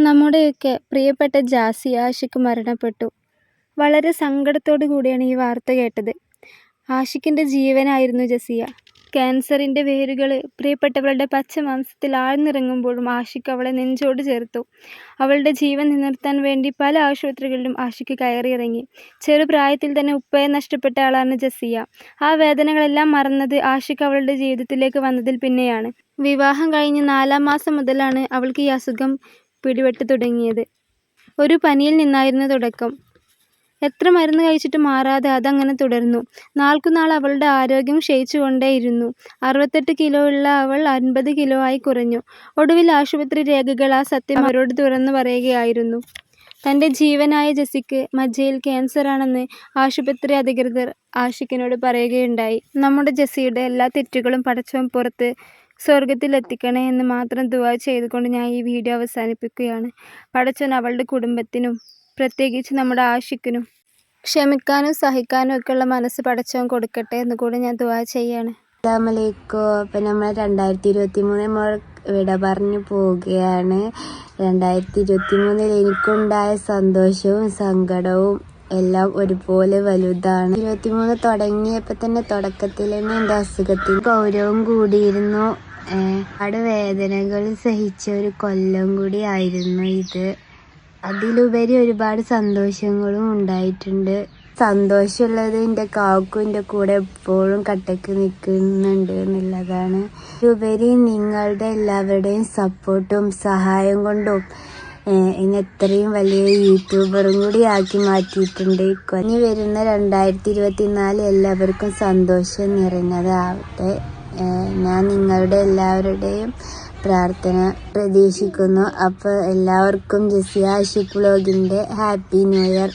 നമ്മുടെയൊക്കെ പ്രിയപ്പെട്ട ജാസി ആഷിക്ക് മരണപ്പെട്ടു. വളരെ സങ്കടത്തോടു കൂടിയാണ് ഈ വാർത്ത കേട്ടത്. ആഷിക്കിന്റെ ജീവനായിരുന്നു ജസിയ. ക്യാൻസറിന്റെ വേരുകൾ പ്രിയപ്പെട്ടവളുടെ പച്ചമാംസത്തിൽ ആഴ്ന്നിറങ്ങുമ്പോഴും ആഷിക്ക് അവളെ നെഞ്ചോട് ചേർത്തു. അവളുടെ ജീവൻ നിലനിർത്താൻ വേണ്ടി പല ആശുപത്രികളിലും ആഷിക്ക് കയറിയിറങ്ങി. ചെറുപ്രായത്തിൽ തന്നെ ഉപ്പയെ നഷ്ടപ്പെട്ട ആളാണ് ജസിയ. ആ വേദനകളെല്ലാം മറന്നത് ആഷിക്ക് അവളുടെ ജീവിതത്തിലേക്ക് വന്നതിൽ പിന്നെയാണ്. വിവാഹം കഴിഞ്ഞ് നാലാം മാസം മുതലാണ് അവൾക്ക് ഈ അസുഖം പിടിപെട്ട് തുടങ്ങിയത്. ഒരു പനിയിൽ നിന്നായിരുന്നു തുടക്കം. എത്ര മരുന്ന് കഴിച്ചിട്ട് മാറാതെ അതങ്ങനെ തുടർന്നു. നാൾക്കുനാൾ അവളുടെ ആരോഗ്യം ക്ഷയിച്ചുകൊണ്ടേയിരുന്നു. അറുപത്തെട്ട് കിലോ ഉള്ള അവൾ അൻപത് കിലോ ആയി കുറഞ്ഞു. ഒടുവിൽ ആശുപത്രി രേഖകൾ ആ സത്യം അവരോട് തുറന്നു പറയുകയായിരുന്നു. തന്റെ ജീവനായ ജസിക്ക് മജ്ജയിൽ ക്യാൻസറാണെന്ന് ആശുപത്രി അധികൃതർ ആഷിക്കിനോട് പറയുകയുണ്ടായി. നമ്മുടെ ജസിയുടെ എല്ലാ തെറ്റുകളും പടച്ചവൻ പൊറുത്ത് സ്വർഗത്തിലെത്തിക്കണേ എന്ന് മാത്രം ദുആ ചെയ്തുകൊണ്ട് ഞാൻ ഈ വീഡിയോ അവസാനിപ്പിക്കുകയാണ്. പടച്ചൻ അവളുടെ കുടുംബത്തിനും പ്രത്യേകിച്ച് നമ്മുടെ ആഷിക്കിനും ക്ഷമിക്കാനും സഹിക്കാനും ഒക്കെയുള്ള മനസ്സ് പടച്ചവൻ കൊടുക്കട്ടെ എന്ന് കൂടി ഞാൻ ദുആ ചെയ്യാണ്. അസ്സലാമലൈക്കും അപ്പം നമ്മൾ രണ്ടായിരത്തി ഇരുപത്തി മൂന്ന് നമ്മൾ വിട പറഞ്ഞു പോവുകയാണ് രണ്ടായിരത്തി ഇരുപത്തി മൂന്നിൽ എനിക്കുണ്ടായ സന്തോഷവും സങ്കടവും എല്ലാം ഒരുപോലെ വലുതാണ് ഇരുപത്തി മൂന്ന് തുടങ്ങിയപ്പോൾ തന്നെ തുടക്കത്തിൽ തന്നെ എന്റെ അസുഖത്തിന് ഗൗരവം കൂടിയിരുന്നു ഒരുപാട് വേദനകൾ സഹിച്ച ഒരു കൊല്ലം കൂടി ആയിരുന്നു ഇത്. അതിലുപരി ഒരുപാട് സന്തോഷങ്ങളും ഉണ്ടായിട്ടുണ്ട്. സന്തോഷമുള്ളത് എന്റെ കാക്കും എന്റെ കൂടെ എപ്പോഴും കട്ടക്ക് നിൽക്കുന്നുണ്ട് എന്നുള്ളതാണ്. ഉപരി നിങ്ങളുടെ എല്ലാവരുടെയും സപ്പോർട്ടും സഹായം കൊണ്ടും എന്നെ എത്രയും വലിയ യൂട്യൂബറും കൂടി ആക്കി മാറ്റിയിട്ടുണ്ട്. ഇനി വരുന്ന രണ്ടായിരത്തി ഇരുപത്തിനാല് എല്ലാവർക്കും സന്തോഷം നിറഞ്ഞതാവട്ടെ. ഞാൻ നിങ്ങളുടെ എല്ലാവരുടെയും പ്രാർത്ഥന പ്രതീക്ഷിക്കുന്നു. അപ്പോൾ എല്ലാവർക്കും ജസിയ ബ്ലോഗിന്റെ ഹാപ്പി ന്യൂ ഇയർ.